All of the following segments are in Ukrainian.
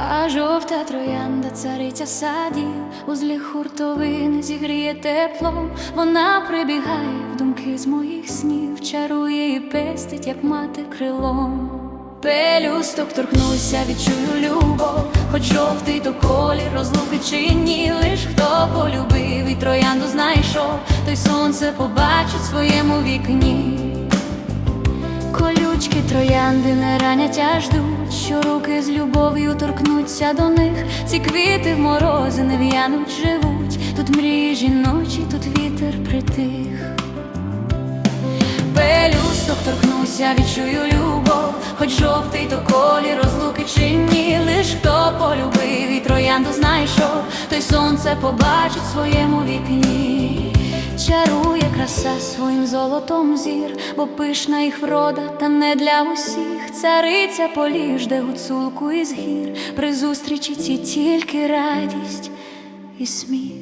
А жовта троянда, цариця садів, узлі хуртовини зігріє теплом, вона прибігає в думки з моїх снів, чарує і пестить, як мати крилом. Пелюсток торкнуся, відчую любов, хоч жовтий то колір розлуки чи ні, лиш хто полюбив і троянду знайшов, той сонце побачить в своєму вікні. Троянди не ранять, а ждуть, що руки з любов'ю торкнуться до них. Ці квіти в морози не в'януть, живуть. Тут мрії жіночі, тут вітер притих. Пелюсток торкнуся, відчую любов, хоч жовтий то колір розлуки чи ні, лиш хто полюбив і троянду знайшов, той сонце побачить в своєму вікні. Чарує краса своїм золотом зір, бо пишна їх врода, та не для усіх. Цариця поліж, де гуцулку із гір, при зустрічі ці тільки радість і сміх.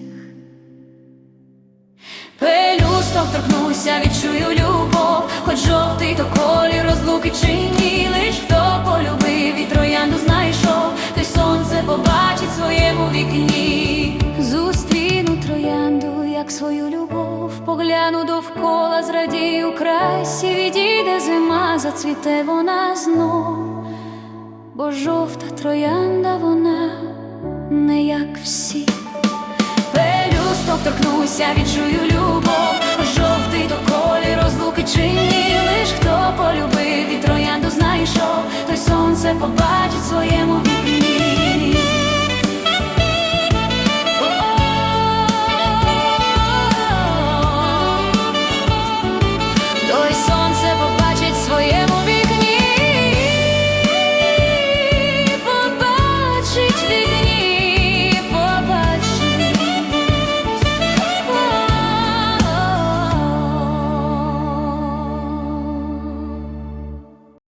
Пелюсток торкнуся, відчую любов, хоч жовтий то колір розлуки чи ні, лиш хто полюбив і троянду знайшов, той сонце побачить своєму вікні. Довкола, зрадію красі, відійде зима, зацвіте вона знов, бо жовта троянда вона не як всі. Пелюсток торкнуся, відчую любов, жовтий то колір розлуки чи лиш хто полюбив і троянду знайшов, той сонце побачить своєму вікні.